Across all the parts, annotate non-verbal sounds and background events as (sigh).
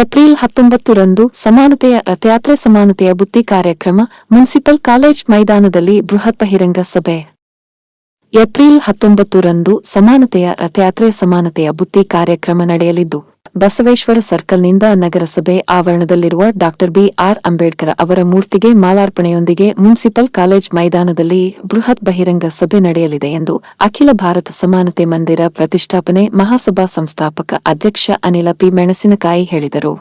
April ಹತ್ತೊಂಬತ್ತರಂದು ಸಮಾನತೆಯ ರಥಯಾತ್ರೆ ಸಮಾನತೆಯ ಬುತ್ತಿ ಕಾರ್ಯಕ್ರಮ ಮುನ್ಸಿಪಲ್ ಕಾಲೇಜ್ ಮೈದಾನದಲ್ಲಿ ಬೃಹತ್ ಬಹಿರಂಗ ಸಭೆ. ಏಪ್ರಿಲ್ ಹತ್ತೊಂಬತ್ತರಂದು ಸಮಾನತೆಯ ರಥಯಾತ್ರೆ, ಸಮಾನತೆಯ ಬುತ್ತಿ ಕಾರ್ಯಕ್ರಮ ನಡೆಯಲಿದ್ದು, ಬಸವೇಶ್ವರ ಸರ್ಕಲ್ನಿಂದ ನಗರಸಭೆ ಆವರಣದಲ್ಲಿರುವ ಡಾಕ್ಟರ್ ಬಿಆರ್ ಅಂಬೇಡ್ಕರ್ ಅವರ ಮೂರ್ತಿಗೆ ಮಾಲಾರ್ಪಣೆಯೊಂದಿಗೆ ಮುನ್ಸಿಪಲ್ ಕಾಲೇಜ್ ಮೈದಾನದಲ್ಲಿ ಬೃಹತ್ ಬಹಿರಂಗ ಸಭೆ ನಡೆಯಲಿದೆ ಎಂದು ಅಖಿಲ ಭಾರತ ಸಮಾನತೆ ಮಂದಿರ ಪ್ರತಿಷ್ಠಾಪನೆ ಮಹಾಸಭಾ ಸಂಸ್ಥಾಪಕ ಅಧ್ಯಕ್ಷ ಅನಿಲ ಪಿ ಮೆಣಸಿನಕಾಯಿ ಹೇಳಿದರು.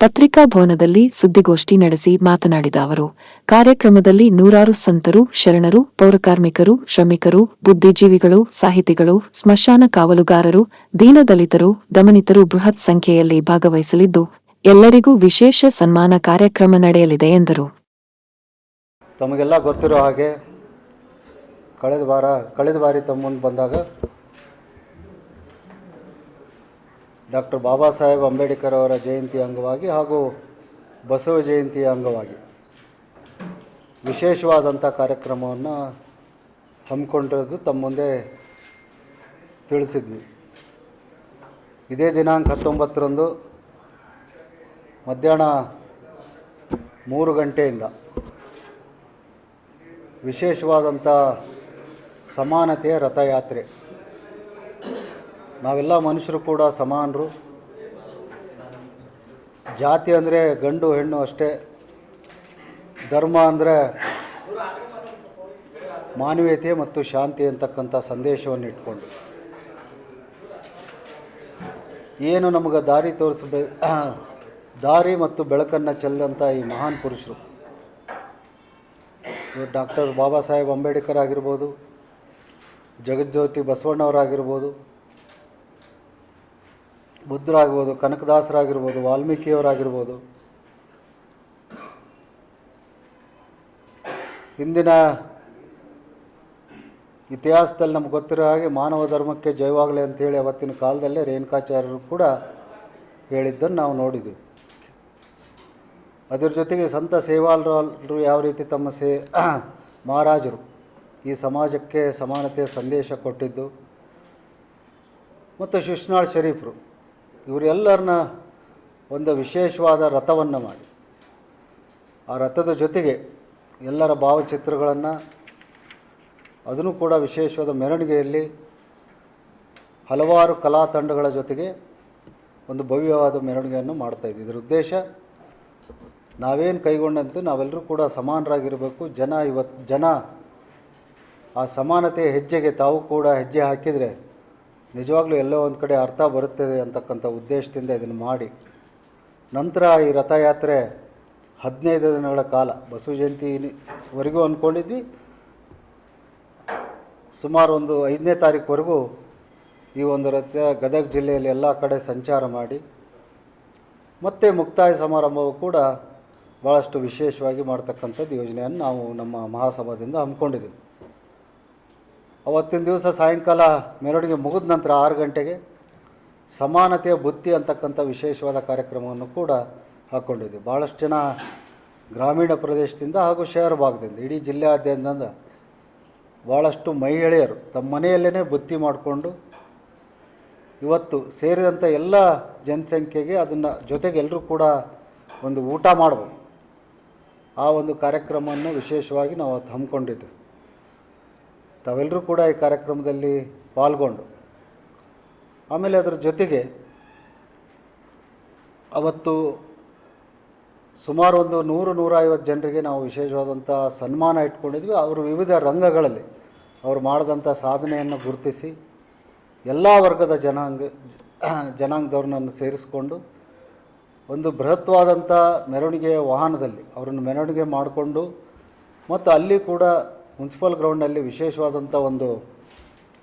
ಪತ್ರಿಕಾ ಭವನದಲ್ಲಿ ಸುದ್ದಿಗೋಷ್ಠಿ ನಡೆಸಿ ಮಾತನಾಡಿದ ಅವರು, ಕಾರ್ಯಕ್ರಮದಲ್ಲಿ ನೂರಾರು ಸಂತರು, ಶರಣರು, ಪೌರಕಾರ್ಮಿಕರು, ಶ್ರಮಿಕರು, ಬುದ್ಧಿಜೀವಿಗಳು, ಸಾಹಿತಿಗಳು, ಸ್ಮಶಾನ ಕಾವಲುಗಾರರು, ದೀನದಲಿತರು, ದಮನಿತರು ಬೃಹತ್ ಸಂಖ್ಯೆಯಲ್ಲಿ ಭಾಗವಹಿಸಲಿದ್ದು, ಎಲ್ಲರಿಗೂ ವಿಶೇಷ ಸನ್ಮಾನ ಕಾರ್ಯಕ್ರಮ ನಡೆಯಲಿದೆ ಎಂದರು. ತಮಗೆಲ್ಲ ಗೊತ್ತಿರೋ ಹಾಗೆ, ಕಳೆದ ವಾರ, ಕಳೆದ ಬಾರಿ ತಮ್ಮ ಬಂದಾಗ ಡಾಕ್ಟರ್ ಬಾಬಾ ಸಾಹೇಬ್ ಅಂಬೇಡ್ಕರ್ ಅವರ ಜಯಂತಿ ಅಂಗವಾಗಿ ಹಾಗೂ ಬಸವ ಜಯಂತಿಯ ಅಂಗವಾಗಿ ವಿಶೇಷವಾದಂಥ ಕಾರ್ಯಕ್ರಮವನ್ನು ಹಮ್ಮಿಕೊಂಡಿರೋದು ತಮ್ಮ ಮುಂದೆ ತಿಳಿಸಿದ್ವಿ. ಇದೇ ದಿನಾಂಕ ಹತ್ತೊಂಬತ್ತರಂದು ಮಧ್ಯಾಹ್ನ ಮೂರು ಗಂಟೆಯಿಂದ ವಿಶೇಷವಾದಂಥ ಸಮಾನತೆಯ ರಥಯಾತ್ರೆ. ನಾವೆಲ್ಲ ಮನುಷ್ಯರು ಕೂಡ ಸಮಾನರು. ಜಾತಿ ಅಂದರೆ ಗಂಡು ಹೆಣ್ಣು ಅಷ್ಟೇ. ಧರ್ಮ ಅಂದರೆ ಮಾನವೀಯತೆ ಮತ್ತು ಶಾಂತಿ ಅಂತಕ್ಕಂಥ ಸಂದೇಶವನ್ನು ಇಟ್ಕೊಂಡು. ಏನು ನಮಗೆ ದಾರಿ ತೋರಿಸಬೇ, ದಾರಿ ಮತ್ತು ಬೆಳಕನ್ನು ಚೆಲ್ಲಿದಂಥ ಈ ಮಹಾನ್ ಪುರುಷರು. ಡಾಕ್ಟರ್ ಬಾಬಾ ಸಾಹೇಬ್ ಅಂಬೇಡ್ಕರ್ ಆಗಿರ್ಬೋದು, ಜಗಜ್ಯೋತಿ ಬಸವಣ್ಣವರಾಗಿರ್ಬೋದು ಬುದ್ಧರಾಗ್ಬೋದು, ಕನಕದಾಸರಾಗಿರ್ಬೋದು, ವಾಲ್ಮೀಕಿಯವರಾಗಿರ್ಬೋದು. ಇಂದಿನ ಇತಿಹಾಸದಲ್ಲಿ ನಮ್ಗೆ ಗೊತ್ತಿರೋ ಹಾಗೆ ಮಾನವ ಧರ್ಮಕ್ಕೆ ಜಯವಾಗಲಿ ಅಂತೇಳಿ ಅವತ್ತಿನ ಕಾಲದಲ್ಲೇ ರೇಣುಕಾಚಾರ್ಯರು ಕೂಡ ಹೇಳಿದ್ದನ್ನು ನಾವು ನೋಡಿದ್ದೀವಿ. ಅದರ ಜೊತೆಗೆ ಸಂತ ಸೇವಾಲರು ಯಾವ ರೀತಿ ತಮ್ಮ ಸೇ, (coughs) ಮಹಾರಾಜರು ಈ ಸಮಾಜಕ್ಕೆ ಸಮಾನತೆಯ ಸಂದೇಶ ಕೊಟ್ಟಿದ್ದು, ಮತ್ತು ಶಿಶುನಾಳ್ ಶರೀಫರು. ಇವರೆಲ್ಲರನ್ನ ಒಂದು ವಿಶೇಷವಾದ ರಥವನ್ನು ಮಾಡಿ. ಆ ರಥದ ಜೊತೆಗೆ ಎಲ್ಲರ ಭಾವಚಿತ್ರಗಳನ್ನು, ಅದನ್ನು ಕೂಡ ವಿಶೇಷವಾದ ಮೆರವಣಿಗೆಯಲ್ಲಿ ಹಲವಾರು ಕಲಾ ತಂಡಗಳ ಜೊತೆಗೆ ಒಂದು ಭವ್ಯವಾದ ಮೆರವಣಿಗೆಯನ್ನು ಮಾಡ್ತಾಯಿದ್ವಿ ಇದರ ಉದ್ದೇಶ ನಾವೇನು ಕೈಗೊಂಡಂತೆ ನಾವೆಲ್ಲರೂ ಕೂಡ ಸಮಾನರಾಗಿರಬೇಕು. ಜನ ಇವತ್ತು ಜನ ಆ ಸಮಾನತೆಯ ಹೆಜ್ಜೆಗೆ ತಾವು ಕೂಡ ಹೆಜ್ಜೆ ಹಾಕಿದರೆ ನಿಜವಾಗ್ಲೂ ಎಲ್ಲೋ ಒಂದು ಕಡೆ ಅರ್ಥ ಬರುತ್ತದೆ ಅಂತಕ್ಕಂಥ ಉದ್ದೇಶದಿಂದ ಇದನ್ನು ಮಾಡಿ. ನಂತರ ಈ ರಥಯಾತ್ರೆ ಹದಿನೈದು ದಿನಗಳ ಕಾಲ, ಬಸವ ಜಯಂತಿವರೆಗೂ ಅಂದ್ಕೊಂಡಿದ್ವಿ ಸುಮಾರು ಒಂದು ಐದನೇ ತಾರೀಕುವರೆಗೂ ಈ ಒಂದು ರಥ ಗದಗ ಜಿಲ್ಲೆಯಲ್ಲಿ ಎಲ್ಲ ಕಡೆ ಸಂಚಾರ ಮಾಡಿ. ಮತ್ತೆ ಮುಕ್ತಾಯ ಸಮಾರಂಭವು ಕೂಡ ಭಾಳಷ್ಟು ವಿಶೇಷವಾಗಿ ಮಾಡ್ತಕ್ಕಂಥದ್ದು ಯೋಜನೆಯನ್ನು ನಾವು ನಮ್ಮ ಮಹಾಸಭಾದಿಂದ ಹಮ್ಮಿಕೊಂಡಿದ್ದೀವಿ. ಅವತ್ತಿನ ದಿವಸ ಸಾಯಂಕಾಲ ಮೆರವಣಿಗೆ ಮುಗಿದ ನಂತರ ಆರು ಗಂಟೆಗೆ ಸಮಾನತೆಯ ಬುತ್ತಿ ಅಂತಕ್ಕಂಥ ವಿಶೇಷವಾದ ಕಾರ್ಯಕ್ರಮವನ್ನು ಕೂಡ ಹಾಕ್ಕೊಂಡಿದ್ವಿ ಭಾಳಷ್ಟು ಜನ ಗ್ರಾಮೀಣ ಪ್ರದೇಶದಿಂದ ಹಾಗೂ ಶಹರ ಭಾಗದಿಂದ, ಇಡೀ ಜಿಲ್ಲೆಯಾದ್ಯಂತ ಭಾಳಷ್ಟು ಮಹಿಳೆಯರು ತಮ್ಮ ಮನೆಯಲ್ಲೇ ಬುತ್ತಿ ಮಾಡಿಕೊಂಡು ಇವತ್ತು ಸೇರಿದಂಥ ಎಲ್ಲ ಜನಸಂಖ್ಯೆಗೆ ಅದನ್ನು ಜೊತೆಗೆ ಎಲ್ಲರೂ ಕೂಡ ಒಂದು ಊಟ ಮಾಡಬೇಕು ಆ ಒಂದು ಕಾರ್ಯಕ್ರಮವನ್ನು ವಿಶೇಷವಾಗಿ ನಾವು ಅವತ್ತು ಹಮ್ಮಿಕೊಂಡಿದ್ದು ತಾವೆಲ್ಲರೂ ಕೂಡ ಈ ಕಾರ್ಯಕ್ರಮದಲ್ಲಿ ಪಾಲ್ಗೊಂಡು ಆಮೇಲೆ ಅದರ ಜೊತೆಗೆ ಅವತ್ತು ಸುಮಾರು ಒಂದು ನೂರು ನೂರೈವತ್ತು ಜನರಿಗೆ ನಾವು ವಿಶೇಷವಾದಂಥ ಸನ್ಮಾನ ಇಟ್ಕೊಂಡಿದ್ವಿ. ಅವರು ವಿವಿಧ ರಂಗಗಳಲ್ಲಿ ಅವರು ಮಾಡಿದಂಥ ಸಾಧನೆಯನ್ನು ಗುರುತಿಸಿ ಎಲ್ಲ ವರ್ಗದ ಜನಾಂಗ, ಜನಾಂಗದವ್ರನ್ನ ಸೇರಿಸ್ಕೊಂಡು ಒಂದು ಬೃಹತ್ವಾದಂಥ ಮೆರವಣಿಗೆಯ ವಾಹನದಲ್ಲಿ ಅವರನ್ನು ಮೆರವಣಿಗೆ ಮಾಡಿಕೊಂಡು ಮತ್ತು ಅಲ್ಲಿ ಕೂಡ ಮುನ್ಸಿಪಲ್ ಗ್ರೌಂಡಲ್ಲಿ ವಿಶೇಷವಾದಂಥ ಒಂದು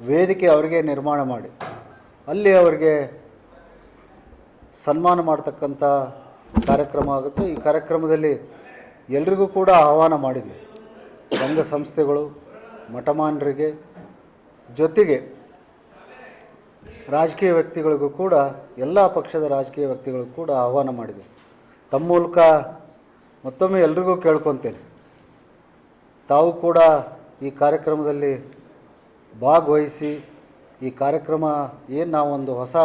ವೇದಿಕೆ ಅವರಿಗೆ ನಿರ್ಮಾಣ ಮಾಡಿ. ಅಲ್ಲಿ ಅವರಿಗೆ ಸನ್ಮಾನ ಮಾಡ್ತಕ್ಕಂಥ ಕಾರ್ಯಕ್ರಮ ಆಗುತ್ತೆ. ಈ ಕಾರ್ಯಕ್ರಮದಲ್ಲಿ ಎಲ್ರಿಗೂ ಕೂಡ ಆಹ್ವಾನ ಮಾಡಿದ್ವಿ. ಸಂಘ ಸಂಸ್ಥೆಗಳು ಮಠಮಾನರಿಗೆ ಜೊತೆಗೆ ರಾಜಕೀಯ ವ್ಯಕ್ತಿಗಳಿಗೂ ಕೂಡ, ಎಲ್ಲ ಪಕ್ಷದ ರಾಜಕೀಯ ವ್ಯಕ್ತಿಗಳಿಗೂ ಕೂಡ ಆಹ್ವಾನ ಮಾಡಿದ್ವಿ. ತಮ್ಮ ಮೂಲಕ ಮತ್ತೊಮ್ಮೆ ಎಲ್ರಿಗೂ ಕೇಳ್ಕೊತೇನೆ. ತಾವು ಕೂಡ ಈ ಕಾರ್ಯಕ್ರಮದಲ್ಲಿ ಭಾಗವಹಿಸಿ, ಈ ಕಾರ್ಯಕ್ರಮ ಏನು ನಾವೊಂದು ಹೊಸ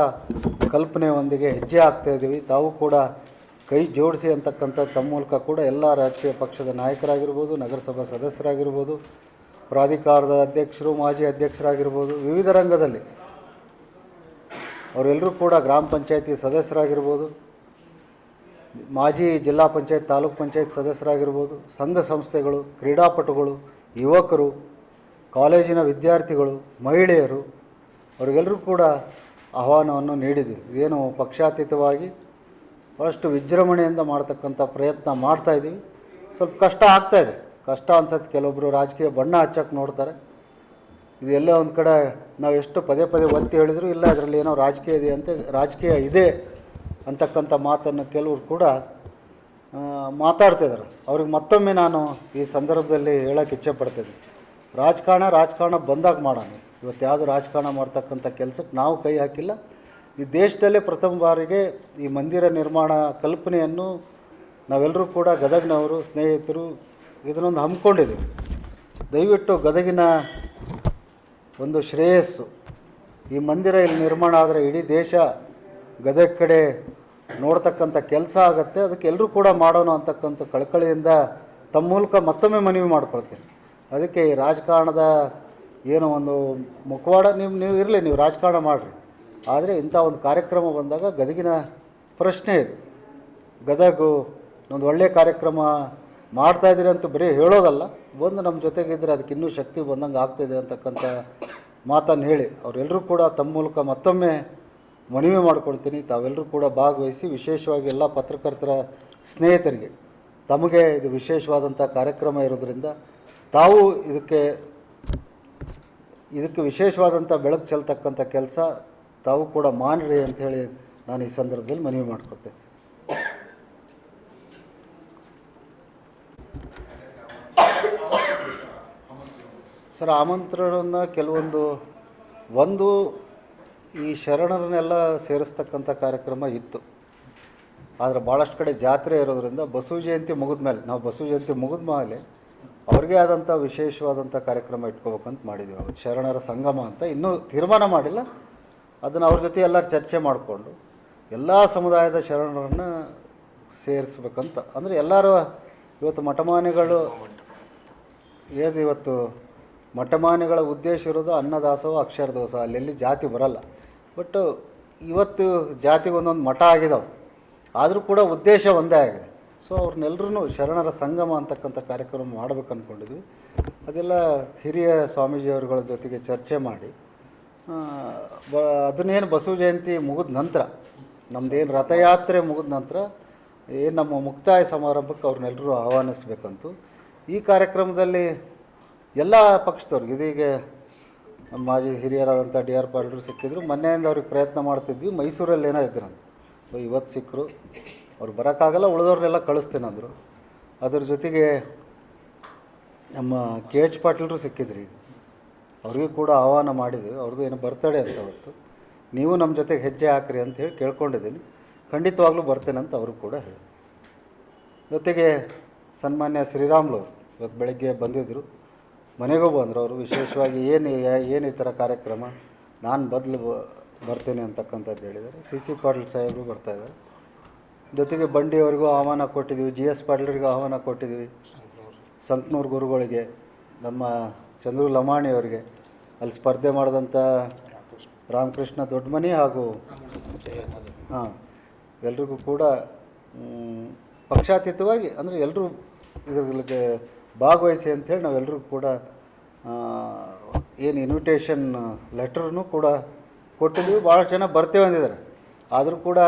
ಕಲ್ಪನೆಯೊಂದಿಗೆ ಹೆಜ್ಜೆ ಆಗ್ತಾ ಇದ್ದೀವಿ. ತಾವು ಕೂಡ ಕೈ ಜೋಡಿಸಿ ಅಂತಕ್ಕಂಥ ತಮ್ಮ ಮೂಲಕ ಕೂಡ ಎಲ್ಲ ರಾಜಕೀಯ ಪಕ್ಷದ ನಾಯಕರಾಗಿರ್ಬೋದು, ನಗರಸಭಾ ಸದಸ್ಯರಾಗಿರ್ಬೋದು, ಪ್ರಾಧಿಕಾರದ ಅಧ್ಯಕ್ಷರು, ಮಾಜಿ ಅಧ್ಯಕ್ಷರಾಗಿರ್ಬೋದು, ವಿವಿಧ ರಂಗದಲ್ಲಿ ಅವರೆಲ್ಲರೂ ಕೂಡ ಗ್ರಾಮ ಪಂಚಾಯತಿ ಸದಸ್ಯರಾಗಿರ್ಬೋದು ಮಾಜಿ ಜಿಲ್ಲಾ ಪಂಚಾಯತ್, ತಾಲೂಕ್ ಪಂಚಾಯತ್ ಸದಸ್ಯರಾಗಿರ್ಬೋದು, ಸಂಘ ಸಂಸ್ಥೆಗಳು, ಕ್ರೀಡಾಪಟುಗಳು, ಯುವಕರು, ಕಾಲೇಜಿನ ವಿದ್ಯಾರ್ಥಿಗಳು, ಮಹಿಳೆಯರು ಅವರಿಗೆಲ್ಲರೂ ಕೂಡ ಆಹ್ವಾನವನ್ನು ನೀಡಿದ್ವಿ. ಇದೇನು ಪಕ್ಷಾತೀತವಾಗಿ ಭಾಳಷ್ಟು ವಿಜೃಂಭಣೆಯಿಂದ ಮಾಡ್ತಕ್ಕಂಥ ಪ್ರಯತ್ನ ಮಾಡ್ತಾಯಿದ್ದೀವಿ ಸ್ವಲ್ಪ ಕಷ್ಟ ಆಗ್ತಾಯಿದೆ ಕಷ್ಟ ಅನ್ಸತ್ತೆ ಕೆಲವೊಬ್ಬರು ರಾಜಕೀಯ ಬಣ್ಣ ಹಚ್ಚಕ್ಕೆ ನೋಡ್ತಾರೆ. ಇದು ಒಂದು ಕಡೆ ನಾವು ಎಷ್ಟು ಪದೇ ಪದೇ ಒತ್ತಿ ಹೇಳಿದ್ರು, ಇಲ್ಲ, ಅದರಲ್ಲಿ ಏನೋ ರಾಜಕೀಯ ಇದೆ ಅಂತ, ರಾಜಕೀಯ ಇದೆ ಅಂತಕ್ಕಂಥ ಮಾತನ್ನು ಕೆಲವರು ಕೂಡ ಮಾತಾಡ್ತಿದ್ದಾರೆ ಅವ್ರಿಗೆ ಮತ್ತೊಮ್ಮೆ ನಾನು ಈ ಸಂದರ್ಭದಲ್ಲಿ ಹೇಳೋಕ್ಕೆ ಪಡ್ತಿದ್ದೆ ರಾಜಕಾರಣ ರಾಜಕಾರಣ ಬಂದಾಗ ಮಾಡೋಣ. ಇವತ್ತು ಯಾವುದು ರಾಜಕಾರಣ ಮಾಡ್ತಕ್ಕಂಥ ಕೆಲಸಕ್ಕೆ ನಾವು ಕೈ ಹಾಕಿಲ್ಲ. ಈ ದೇಶದಲ್ಲೇ ಪ್ರಥಮ ಬಾರಿಗೆ ಈ ಮಂದಿರ ನಿರ್ಮಾಣ ಕಲ್ಪನೆಯನ್ನು ನಾವೆಲ್ಲರೂ ಕೂಡ ಗದಗನವರು, ಸ್ನೇಹಿತರು ಇದನ್ನೊಂದು ಹಮ್ಮಿಕೊಂಡಿದ್ದೀವಿ. ದಯವಿಟ್ಟು ಗದಗಿನ ಒಂದು ಶ್ರೇಯಸ್ಸು. ಈ ಮಂದಿರ ಇಲ್ಲಿ ನಿರ್ಮಾಣ ಆದರೆ ಇಡೀ ದೇಶ ಗದಗ ಕಡೆ ನೋಡ್ತಕ್ಕಂಥ ಕೆಲಸ ಆಗುತ್ತೆ, ಅದಕ್ಕೆ ಎಲ್ಲರೂ ಕೂಡ ಮಾಡೋಣ ಅಂತಕ್ಕಂಥ ಕಳಕಳಿಯಿಂದ ತಮ್ಮ ಮೂಲಕ ಮತ್ತೊಮ್ಮೆ ಮನವಿ ಮಾಡ್ಕೊಳ್ತೇನೆ. ಅದಕ್ಕೆ ಈ ರಾಜಕಾರಣದ ಏನೋ ಒಂದು ಮುಖವಾಡ, ನೀವು ನೀವು ಇರಲಿ, ನೀವು ರಾಜಕಾರಣ ಮಾಡಿರಿ. ಆದರೆ ಇಂಥ ಒಂದು ಕಾರ್ಯಕ್ರಮ ಬಂದಾಗ ಗದಗಿನ ಪ್ರಶ್ನೆ ಇದು. ಗದಗು ಒಂದು ಒಳ್ಳೆಯ ಕಾರ್ಯಕ್ರಮ ಮಾಡ್ತಾ ಇದ್ದೀರಿ ಅಂತ ಬರೀ ಹೇಳೋದಲ್ಲ, ಬಂದು ನಮ್ಮ ಜೊತೆಗಿದ್ದರೆ ಅದಕ್ಕೆ ಇನ್ನೂ ಶಕ್ತಿ ಬಂದಂಗೆ ಆಗ್ತಿದೆ ಅಂತಕ್ಕಂಥ ಮಾತನ್ನು ಹೇಳಿ. ಅವರೆಲ್ಲರೂ ಕೂಡ ತಮ್ಮ ಮೂಲಕ ಮತ್ತೊಮ್ಮೆ ಮನವಿ ಮಾಡ್ಕೊಳ್ತೀನಿ. ತಾವೆಲ್ಲರೂ ಕೂಡ ಭಾಗವಹಿಸಿ ವಿಶೇಷವಾಗಿ ಎಲ್ಲ ಪತ್ರಕರ್ತರ ಸ್ನೇಹಿತರಿಗೆ. ತಮಗೆ ಇದು ವಿಶೇಷವಾದಂಥ ಕಾರ್ಯಕ್ರಮ ಇರೋದರಿಂದ ತಾವು ಇದಕ್ಕೆ ಇದಕ್ಕೆ ವಿಶೇಷವಾದಂಥ ಬೆಳಕು ಚೆಲ್ತಕ್ಕಂಥ ಕೆಲಸ ತಾವು ಕೂಡ ಮಾನ್ರಿ ಅಂಥೇಳಿ ನಾನು ಈ ಸಂದರ್ಭದಲ್ಲಿ ಮನವಿ ಮಾಡ್ಕೊಳ್ತೇನೆ. ಸರ್ ಆಮಂತ್ರಣನ ಕೆಲವೊಂದು, ಒಂದು ಈ ಶರಣರನ್ನೆಲ್ಲ ಸೇರಿಸ್ತಕ್ಕಂಥ ಕಾರ್ಯಕ್ರಮ ಇತ್ತು. ಆದರೆ ಭಾಳಷ್ಟು ಕಡೆ ಜಾತ್ರೆ ಇರೋದರಿಂದ ಬಸವ ಜಯಂತಿ ಮುಗಿದ ಮೇಲೆ, ನಾವು ಬಸವ ಜಯಂತಿ ಮುಗಿದ ಮೇಲೆ ಅವ್ರಿಗೆ ಆದಂಥ ವಿಶೇಷವಾದಂಥ ಕಾರ್ಯಕ್ರಮ ಇಟ್ಕೋಬೇಕಂತ ಮಾಡಿದ್ವಿ. ಅವತ್ತು ಶರಣರ ಸಂಗಮ ಅಂತ ಇನ್ನೂ ತೀರ್ಮಾನ ಮಾಡಿಲ್ಲ. ಅದನ್ನು ಅವ್ರ ಜೊತೆ ಎಲ್ಲರೂ ಚರ್ಚೆ ಮಾಡಿಕೊಂಡು ಎಲ್ಲ ಸಮುದಾಯದ ಶರಣರನ್ನು ಸೇರಿಸ್ಬೇಕಂತ. ಅಂದರೆ ಎಲ್ಲರೂ ಇವತ್ತು ಮಠಮಾನಿಗಳು ಏದು ಇವತ್ತು ಮಠಮಾನ್ಯಗಳ ಉದ್ದೇಶ ಇರೋದು ಅಕ್ಷರ ದೋಸ ಅಲ್ಲೆಲ್ಲಿ ಜಾತಿ ಬರಲ್ಲ. ಬಟ್ ಇವತ್ತು ಜಾತಿಗೆ ಒಂದೊಂದು ಮಠ ಆಗಿದಾವೆ. ಆದರೂ ಕೂಡ ಉದ್ದೇಶ ಒಂದೇ ಆಗಿದೆ. ಸೊ ಅವ್ರನ್ನೆಲ್ಲರೂ ಶರಣರ ಸಂಗಮ ಅಂತಕ್ಕಂಥ ಕಾರ್ಯಕ್ರಮ ಮಾಡಬೇಕು ಅಂದ್ಕೊಂಡಿದ್ವಿ ಅದೆಲ್ಲ ಹಿರಿಯ ಸ್ವಾಮೀಜಿಯವರುಗಳ ಜೊತೆಗೆ ಚರ್ಚೆ ಮಾಡಿ ಬ, ಅದನ್ನೇನು ಬಸವ ಜಯಂತಿ ಮುಗಿದ ನಂತರ ನಮ್ಮದೇನು ರಥಯಾತ್ರೆ ಮುಗಿದ ನಂತರ ಏನು ನಮ್ಮ ಮುಕ್ತಾಯ ಸಮಾರಂಭಕ್ಕೆ ಅವ್ರನ್ನೆಲ್ಲರೂ ಆಹ್ವಾನಿಸ್ಬೇಕಂತು, ಈ ಕಾರ್ಯಕ್ರಮದಲ್ಲಿ ಎಲ್ಲ ಪಕ್ಷದವ್ರು ಇದೀಗ ನಮ್ಮ ಮಾಜಿ ಹಿರಿಯರಾದಂಥ ಡಿ ಆರ್ ಪಾಟೀಲ್ರು ಸಿಕ್ಕಿದ್ರು. ಮೊನ್ನೆಯಿಂದ ಅವ್ರಿಗೆ ಪ್ರಯತ್ನ ಮಾಡ್ತಿದ್ವಿ. ಮೈಸೂರಲ್ಲಿ ಏನೋ ಇದ್ರಂತ ಇವತ್ತು ಸಿಕ್ಕರು ಅವ್ರು ಬರೋಕ್ಕಾಗಲ್ಲ, ಉಳಿದವ್ರನ್ನೆಲ್ಲ ಕಳಿಸ್ತೀನಿ ಅಂದರು. ಅದ್ರ ಜೊತೆಗೆ ನಮ್ಮ ಕೆ ಎಚ್ ಪಾಟೀಲ್ರು ಸಿಕ್ಕಿದ್ರಿ. ಅವ್ರಿಗೂ ಕೂಡ ಆಹ್ವಾನ ಮಾಡಿದ್ವಿ. ಅವ್ರದ್ದು ಏನೋ ಬರ್ತಡೆ ಅಂತ ಅವತ್ತು. ನೀವು ನಮ್ಮ ಜೊತೆಗೆ ಹೆಜ್ಜೆ ಹಾಕ್ರಿ ಅಂತ ಹೇಳಿ ಕೇಳ್ಕೊಂಡಿದ್ದೀನಿ. ಖಂಡಿತವಾಗ್ಲೂ ಬರ್ತೇನೆ ಅಂತ ಅವರು ಕೂಡ ಹೇಳಿ ಜೊತೆಗೆ ಸನ್ಮಾನ್ಯ ಶ್ರೀರಾಮ್ಲವ್ರು, ಇವತ್ತು ಬೆಳಗ್ಗೆ ಬಂದಿದ್ದರು ಮನೆಗೂ ಬಂದರು ಅವರು. ವಿಶೇಷವಾಗಿ ಏನು ಏನು ಈ ಥರ ಕಾರ್ಯಕ್ರಮ? ನಾನು ಬದಲು ಬರ್ತೇನೆ ಅಂತಕ್ಕಂಥದ್ದು ಹೇಳಿದ್ದಾರೆ. ಸಿ ಸಿ ಪಾಟೀಲ್ ಸಾಹೇಬರು ಬರ್ತಾಯಿದ್ದಾರೆ ಜೊತೆಗೆ ಬಂಡಿಯವರಿಗೂ ಆಹ್ವಾನ ಕೊಟ್ಟಿದ್ದೀವಿ. ಜಿ ಎಸ್ ಪಾಟೀಲ್ರಿಗೂ ಆಹ್ವಾನ ಕೊಟ್ಟಿದ್ದೀವಿ. ಸಂಕನೂರು ಗುರುಗಳಿಗೆ, ನಮ್ಮ ಚಂದ್ರು ಲಮಾಣಿ ಅವರಿಗೆ. ಅಲ್ಲಿ ಸ್ಪರ್ಧೆ ಮಾಡಿದಂಥ ರಾಮಕೃಷ್ಣ ದೊಡ್ಡಮನಿ ಹಾಗೂ ಹಾಂ, ಎಲ್ರಿಗೂ ಕೂಡ ಪಕ್ಷಾತೀತವಾಗಿ ಅಂದರೆ ಎಲ್ಲರೂ ಇದ್ರಿಗೆ ಭಾಗವಹಿಸಿ ಅಂಥೇಳಿ ನಾವೆಲ್ಲರೂ ಕೂಡ ಏನು ಇನ್ವಿಟೇಷನ್ ಲೆಟ್ರನ್ನು ಕೂಡ ಕೊಟ್ಟಿದ್ವಿ ಭಾಳ ಜನ ಬರ್ತೇವೆ ಅಂದಿದ್ದಾರೆ. ಆದರೂ ಕೂಡ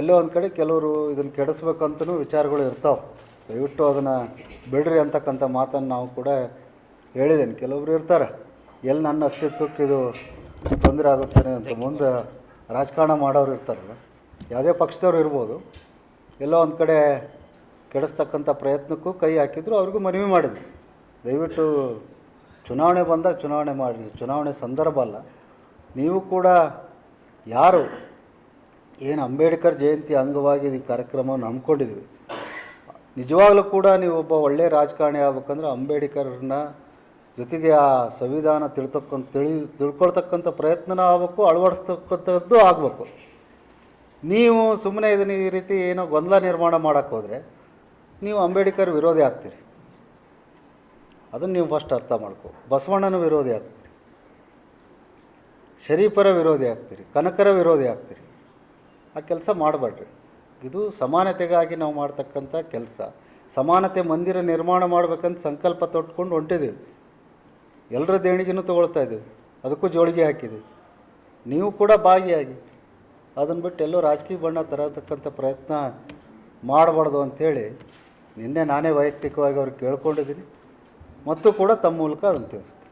ಎಲ್ಲೋ ಒಂದು ಕಡೆ ಕೆಲವರು ಇದನ್ನು ಕೆಡಿಸ್ಬೇಕಂತನೂ ವಿಚಾರಗಳು ಇರ್ತಾವೆ. ದಯವಿಟ್ಟು ಅದನ್ನು ಬಿಡ್ರಿ ಅಂತಕ್ಕಂಥ ಮಾತನ್ನು ನಾವು ಕೂಡ ಹೇಳಿದ್ದೇನೆ. ಕೆಲವೊಬ್ರು ಇರ್ತಾರೆ. ಎಲ್ಲಿ ನನ್ನ ಅಸ್ತಿತ್ವಕ್ಕೆ ಇದು ತೊಂದರೆ ಆಗುತ್ತಾನೆ ಅಂತ ಮುಂದೆ ರಾಜಕಾರಣ ಮಾಡೋರು ಇರ್ತಾರಲ್ಲ, ಯಾವುದೇ ಪಕ್ಷದವ್ರು ಇರ್ಬೋದು. ಎಲ್ಲೋ ಒಂದು ಕಡೆ ಕೆಡಿಸ್ತಕ್ಕಂಥ ಪ್ರಯತ್ನಕ್ಕೂ ಕೈ ಹಾಕಿದ್ರು, ಅವ್ರಿಗೂ ಮನವಿ ಮಾಡಿದ್ರು. ದಯವಿಟ್ಟು ಚುನಾವಣೆ ಬಂದಾಗ ಚುನಾವಣೆ ಮಾಡಿ, ಚುನಾವಣೆ ಸಂದರ್ಭ ಅಲ್ಲ. ನೀವು ಕೂಡ ಯಾರು? ಏನು ಅಂಬೇಡ್ಕರ್ ಜಯಂತಿ ಅಂಗವಾಗಿ ಈ ಕಾರ್ಯಕ್ರಮವನ್ನು ಹಮ್ಮಿಕೊಂಡಿದ್ವಿ ನಿಜವಾಗಲೂ ಕೂಡ ನೀವು ಒಬ್ಬ ಒಳ್ಳೆಯ ರಾಜಕಾರಣಿ ಆಗ್ಬೇಕಂದ್ರೆ ಅಂಬೇಡ್ಕರ್ನ ಜೊತೆಗೆ ಆ ಸಂವಿಧಾನ ತಿಳ್ತಕ್ಕಂಥ, ತಿಳಿ, ತಿಳ್ಕೊಳ್ತಕ್ಕಂಥ ಪ್ರಯತ್ನನೂ ಆಗಬೇಕು, ಅಳವಡಿಸ್ತಕ್ಕಂಥದ್ದು ಆಗಬೇಕು. ನೀವು ಸುಮ್ಮನೆ ಇದನ್ನ ಈ ರೀತಿ ಏನೋ ಗೊಂದಲ ನಿರ್ಮಾಣ ಮಾಡೋಕ್ಕೋದ್ರೆ ನೀವು ಅಂಬೇಡ್ಕರ್ ವಿರೋಧಿ ಆಗ್ತೀರಿ. ಅದನ್ನು ನೀವು ಫಸ್ಟ್ ಅರ್ಥ ಮಾಡ್ಕೊ. ಬಸವಣ್ಣನ ವಿರೋಧಿ ಆಗ್ತೀರಿ. ಶರೀಫರ ವಿರೋಧಿ ಆಗ್ತೀರಿ. ಕನಕರ ವಿರೋಧಿ ಆಗ್ತೀರಿ. ಆ ಕೆಲಸ ಮಾಡಬೇಡ್ರಿ ಇದು ಸಮಾನತೆಗಾಗಿ ನಾವು ಮಾಡ್ತಕ್ಕಂಥ ಕೆಲಸ. ಸಮಾನತೆ ಮಂದಿರ ನಿರ್ಮಾಣ ಮಾಡ್ಬೇಕಂತ ಸಂಕಲ್ಪ ತೊಟ್ಕೊಂಡು ಹೊಂಟಿದ್ದೀವಿ ಎಲ್ಲರ ದೇಣಿಗೆನೂ ತೊಗೊಳ್ತಾ ಇದ್ದೀವಿ ಅದಕ್ಕೂ ಜೋಳಿಗೆ ಹಾಕಿದ್ದೀವಿ ನೀವು ಕೂಡ ಭಾಗಿಯಾಗಿ ಅದನ್ನು ಬಿಟ್ಟು ಎಲ್ಲೋ ರಾಜಕೀಯ ಬಣ್ಣ ತರತಕ್ಕಂಥ ಪ್ರಯತ್ನ ಮಾಡಬಾರ್ದು ಅಂಥೇಳಿ ನಿನ್ನೆ ನಾನೇ ವೈಯಕ್ತಿಕವಾಗಿ ಅವ್ರಿಗೆ ಕೇಳ್ಕೊಂಡಿದ್ದೀನಿ. ಮತ್ತು ಕೂಡ ತಮ್ಮ ಮೂಲಕ ಅದನ್ನು ತಿಳಿಸ್ತೀನಿ.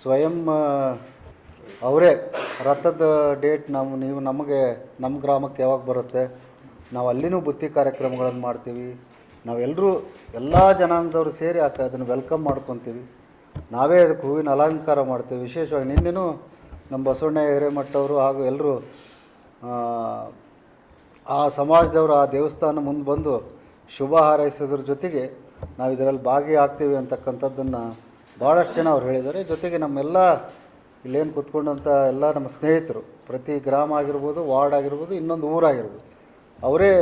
ಸ್ವಯಂ ಅವರೇ ರಥದ ಡೇಟ್ ನಾವು, ನೀವು ನಮಗೆ, ನಮ್ಮ ಗ್ರಾಮಕ್ಕೆ ಯಾವಾಗ ಬರುತ್ತೆ, ನಾವು ಅಲ್ಲಿನೂ ಬುತ್ತಿ ಕಾರ್ಯಕ್ರಮಗಳನ್ನು ಮಾಡ್ತೀವಿ. ನಾವೆಲ್ಲರೂ ಎಲ್ಲ ಜನಾಂಗದವರು ಸೇರಿ ಆಕ ಅದನ್ನು ವೆಲ್ಕಮ್ ಮಾಡ್ಕೊತೀವಿ. ನಾವೇ ಅದಕ್ಕೆ ಹೂವಿನ ಅಲಂಕಾರ ಮಾಡ್ತೀವಿ. ವಿಶೇಷವಾಗಿ ನಿನ್ನೆನೂ ನಮ್ಮ ಬಸವಣ್ಣ ಹಿರೇಮಠವರು ಹಾಗೂ ಎಲ್ಲರೂ ಆ ಸಮಾಜದವರು ಆ ದೇವಸ್ಥಾನ ಮುಂದೆ ಬಂದು ಶುಭ ಹಾರೈಸೋದ್ರ ಜೊತೆಗೆ ನಾವು ಇದರಲ್ಲಿ ಭಾಗಿಯಾಗ್ತೀವಿ ಅಂತಕ್ಕಂಥದ್ದನ್ನು ಭಾಳಷ್ಟು ಜನ ಅವ್ರು ಹೇಳಿದ್ದಾರೆ. ಜೊತೆಗೆ ನಮ್ಮೆಲ್ಲ ಇಲ್ಲೇನು ಕೂತ್ಕೊಂಡಂಥ ಎಲ್ಲ ನಮ್ಮ ಸ್ನೇಹಿತರು, ಪ್ರತಿ ಗ್ರಾಮ ಆಗಿರ್ಬೋದು, ವಾರ್ಡ್ ಆಗಿರ್ಬೋದು, ಇನ್ನೊಂದು ಊರಾಗಿರ್ಬೋದು, ಅವರೇ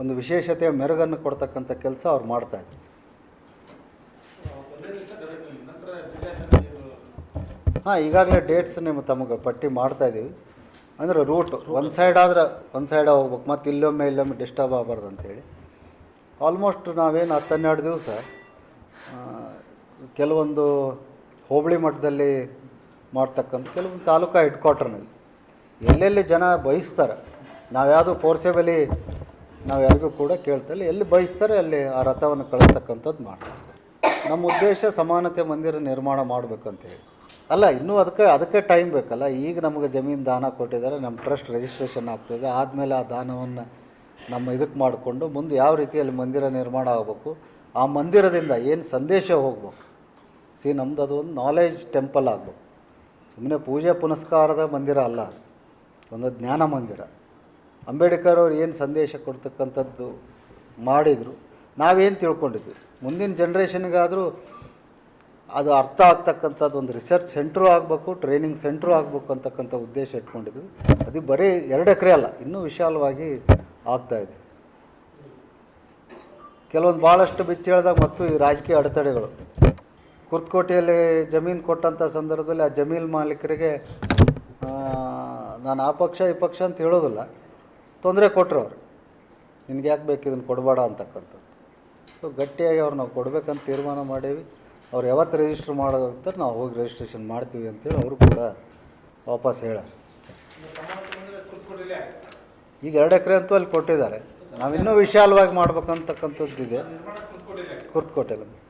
ಒಂದು ವಿಶೇಷತೆಯ ಮೆರುಗನ್ನು ಕೊಡ್ತಕ್ಕಂಥ ಕೆಲಸ ಅವ್ರು ಮಾಡ್ತಾಯಿದ್ರು ಹಾಂ, ಈಗಾಗಲೇ ಡೇಟ್ಸ್ ನಿಮ್ಮ ತಮಗೆ ಪಟ್ಟಿ ಮಾಡ್ತಾ ಇದ್ದೀವಿ ಅಂದರೆ ರೂಟ್ ಒಂದು ಸೈಡ್ ಆದ್ರೆ ಒಂದು ಸೈಡ್ ಹೋಗ್ಬೇಕು, ಮತ್ತು ಇಲ್ಲೊಮ್ಮೆ ಇಲ್ಲೊಮ್ಮೆ ಡಿಸ್ಟರ್ಬ್ ಆಗಬಾರ್ದು ಅಂತೇಳಿ ಆಲ್ಮೋಸ್ಟ್ ನಾವೇನು ಹತ್ತನ್ನೆರಡು ದಿವಸ ಕೆಲವೊಂದು ಹೋಬಳಿ ಮಟ್ಟದಲ್ಲಿ ಮಾಡ್ತಕ್ಕಂಥ ಕೆಲವೊಂದು ತಾಲೂಕಾ ಹೆಡ್ ಕ್ವಾರ್ಟರ್ನಲ್ಲಿ ಎಲ್ಲೆಲ್ಲಿ ಜನ ಬಯಸ್ತಾರೆ ನಾವು ಯಾವುದು ಫೋರ್ಸೇಬಲಿ ನಾವು ಯಾರಿಗೂ ಕೂಡ ಕೇಳ್ತಲ್ಲ ಎಲ್ಲಿ ಬಯಸ್ತಾರೆ ಅಲ್ಲಿ ಆ ರಥವನ್ನು ಕಳಿಸ್ತಕ್ಕಂಥದ್ದು ಮಾಡ್ತಾರೆ. ನಮ್ಮ ಉದ್ದೇಶ ಸಮಾನತೆ ಮಂದಿರ ನಿರ್ಮಾಣ ಮಾಡಬೇಕಂತೇಳಿ. ಅಲ್ಲ, ಇನ್ನೂ ಅದಕ್ಕೆ ಅದಕ್ಕೆ ಟೈಮ್ ಬೇಕಲ್ಲ. ಈಗ ನಮಗೆ ಜಮೀನು ದಾನ ಕೊಟ್ಟಿದ್ದಾರೆ, ನಮ್ಮ ಟ್ರಸ್ಟ್ ರಿಜಿಸ್ಟ್ರೇಷನ್ ಆಗ್ತಿದೆ, ಆದಮೇಲೆ ಆ ದಾನವನ್ನು ನಮ್ಮ ಇದಕ್ಕೆ ಮಾಡಿಕೊಂಡು ಮುಂದೆ ಯಾವ ರೀತಿಯಲ್ಲಿ ಮಂದಿರ ನಿರ್ಮಾಣ ಆಗಬೇಕು, ಆ ಮಂದಿರದಿಂದ ಏನು ಸಂದೇಶ ಹೋಗ್ಬೇಕು. ಸಿ ನಮ್ದು ಅದು ಒಂದು ನಾಲೆಜ್ ಟೆಂಪಲ್ ಆಗಬೇಕು. ಸುಮ್ಮನೆ ಪೂಜೆ ಪುನಸ್ಕಾರದ ಮಂದಿರ ಅಲ್ಲ, ಒಂದು ಜ್ಞಾನ ಮಂದಿರ. ಅಂಬೇಡ್ಕರ್ ಅವ್ರು ಏನು ಸಂದೇಶ ಕೊಡ್ತಕ್ಕಂಥದ್ದು ಮಾಡಿದರು, ನಾವೇನು ತಿಳ್ಕೊಂಡಿದ್ವಿ. ಮುಂದಿನ ಜನ್ರೇಷನ್ಗಾದರೂ ಅದು ಅರ್ಥ ಆಗ್ತಕ್ಕಂಥದ್ದು ಒಂದು ರಿಸರ್ಚ್ ಸೆಂಟ್ರೂ ಆಗಬೇಕು ಟ್ರೈನಿಂಗ್ ಸೆಂಟ್ರೂ ಆಗಬೇಕು ಅಂತಕ್ಕಂಥ ಉದ್ದೇಶ ಇಟ್ಕೊಂಡಿದ್ವಿ. ಅದು ಬರೀ ಎರಡು ಎಕರೆ ಅಲ್ಲ, ಇನ್ನೂ ವಿಶಾಲವಾಗಿ ಆಗ್ತಾಯಿದೆ ಕೆಲವೊಂದು ಭಾಳಷ್ಟು ಬಿಚ್ಚಿ ಹೇಳಿದಾಗ ಮತ್ತು ಈ ರಾಜಕೀಯ ಅಡೆತಡೆಗಳು. ಕುರ್ತಕೋಟೆಯಲ್ಲಿ ಜಮೀನು ಕೊಟ್ಟಂಥ ಸಂದರ್ಭದಲ್ಲಿ ಆ ಜಮೀನು ಮಾಲೀಕರಿಗೆ ನಾನು ಆ ಪಕ್ಷ, ಈ ಪಕ್ಷ ಅಂತ ಹೇಳೋದಿಲ್ಲ. ತೊಂದರೆ ಕೊಟ್ಟರು ಅವರು. ನಿನಗೆ ಯಾಕೆ ಬೇಕು ಇದನ್ನು ಕೊಡಬೇಡ ಅಂತಕ್ಕಂಥದ್ದು. ಸೊ ಗಟ್ಟಿಯಾಗಿ ಅವ್ರು ನಾವು ಕೊಡಬೇಕಂತ ತೀರ್ಮಾನ ಮಾಡೀವಿ. ಅವ್ರು ಯಾವತ್ತು ರಿಜಿಸ್ಟರ್ ಮಾಡೋದಂತ ನಾವು ಹೋಗಿ ರಿಜಿಸ್ಟ್ರೇಷನ್ ಮಾಡ್ತೀವಿ ಅಂತೇಳಿ ಅವರು ಕೂಡ ವಾಪಸ್ ಹೇಳಾರೆ. ಈಗ ಎರಡು ಎಕರೆ ಅಂತೂ ಅಲ್ಲಿ ಕೊಟ್ಟಿದ್ದಾರೆ. ನಾವು ಇನ್ನೂ ವಿಶಾಲವಾಗಿ ಮಾಡ್ಬೇಕಂತಕ್ಕಂಥದ್ದು ಇದೆ ಕುರ್ತಕೋಟೆಯಲ್ಲಿ.